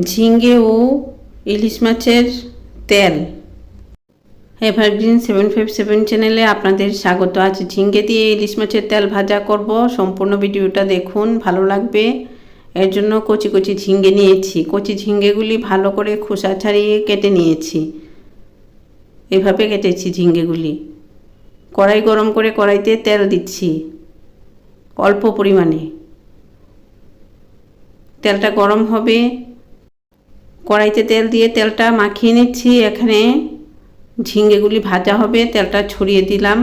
ঝিঙ্গে ও ইলিশ মাছের তেল। Evergreen seven five seven চ্যানেলে আপনাদের স্বাগত। আছে ঝিঙ্গে দিয়ে ইলিশ মাছের তেল ভাজা করব। সম্পূর্ণ ভিডিওটা দেখুন, ভালো লাগবে। এর জন্য কচি কচি ঝিঙ্গে নিয়েছি। কচি ঝিঙ্গেগুলি ভালো করে খোসা ছাড়িয়ে কেটে নিয়েছি। এভাবে কেটেছি ঝিঙ্গেগুলি। কড়াই গরম করে কড়াইতে তেল দিচ্ছি, অল্প পরিমাণে। তেলটা গরম হবে। কড়াইতে তেল দিয়ে তেলটা মাখিয়ে নিচ্ছি। এখানে ঝিঙ্গেগুলি ভাজা হবে, তেলটা ছড়িয়ে দিলাম।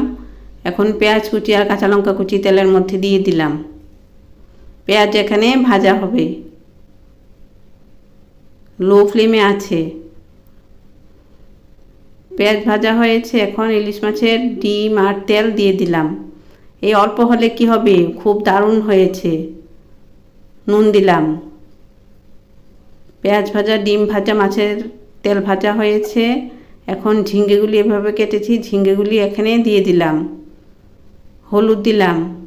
এখন পেঁয়াজ কুচি আর কাঁচা লঙ্কা কুচি তেলের মধ্যে দিয়ে দিলাম। পেঁয়াজ এখানে ভাজা হবে। লো ফ্লেমে আছে। পেঁয়াজ ভাজা হয়েছে, এখন ইলিশ মাছের ডিম আর তেল দিয়ে দিলাম। এই অল্প হলে কি হবে? খুব দারুণ হয়েছে। নুন দিলাম। পেঁয়াজ ভাজা, ডিম ভাজা, মাছের তেল ভাজা হয়েছে। এখন ঝিঙ্গেগুলি এভাবে কেটেছি, ঝিঙ্গেগুলি এখানে দিয়ে দিলাম। হলুদ দিলাম।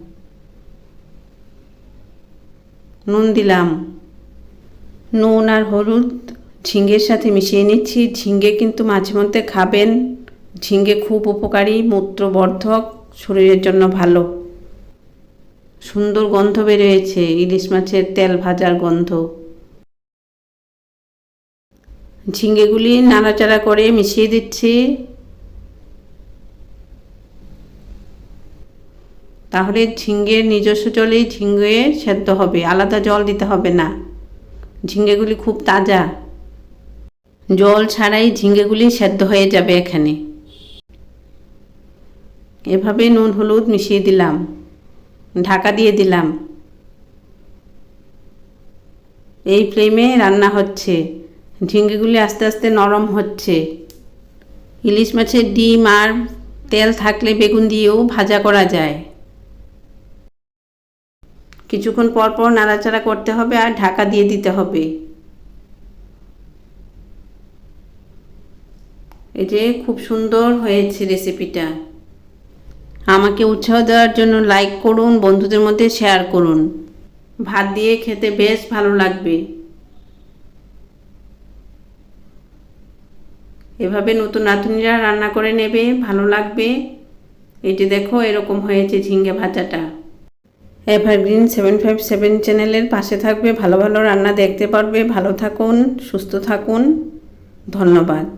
নুন দিলাম। নুন আর হলুদ ঝিঙ্গের সাথে মিশিয়ে নিচ্ছি। ঝিঙ্গে কিন্তু মাঝে মধ্যে খাবেন। ঝিঙ্গে খুব উপকারী, মূত্রবর্ধক, শরীরের জন্য ভালো। সুন্দর গন্ধ বেরিয়েছে ইলিশ মাছের তেল ভাজার গন্ধ। ঝিঙ্গেগুলি নাড়াচাড়া করে মিশিয়ে দিচ্ছি। তাহলে ঝিঙ্গের নিজস্ব জলেই ঝিঙ্গে সেদ্ধ হবে, আলাদা জল দিতে হবে না। ঝিঙ্গেগুলি খুব তাজা। জল ছাড়াই ঝিঙ্গেগুলি সেদ্ধ হয়ে যাবে এখানে। এভাবে নুন, হলুদ মিশিয়ে দিলাম। ঢাকা দিয়ে দিলাম। এই ফ্লেমে রান্না হচ্ছে। ঝিঙ্গেগুলি আস্তে আস্তে নরম হচ্ছে। ইলিশ মাছের ডিম আর তেল থাকলে বেগুন দিয়েও ভাজা করা যায়। কিছুক্ষণ পর পর নাড়াচাড়া করতে হবে আর ঢাকা দিয়ে দিতে হবে। এই যে খুব সুন্দর হয়েছে রেসিপিটা। আমাকে উৎসাহ দেওয়ার জন্য লাইক করুন, বন্ধুদের মধ্যে শেয়ার করুন। ভাত দিয়ে খেতে বেশ ভালো লাগবে। এভাবে নতুন রাঁধুনিরা রান্না করে নেবে, ভালো লাগবে। এটি দেখো, এরকম হয়েছে ঝিঙ্গে ভাজাটা। এভারগ্রিন সেভেন ফাইভ সেভেন চ্যানেলের পাশে থাকবে, ভালো ভালো রান্না দেখতে পারবে। ভালো থাকুন, সুস্থ থাকুন। ধন্যবাদ।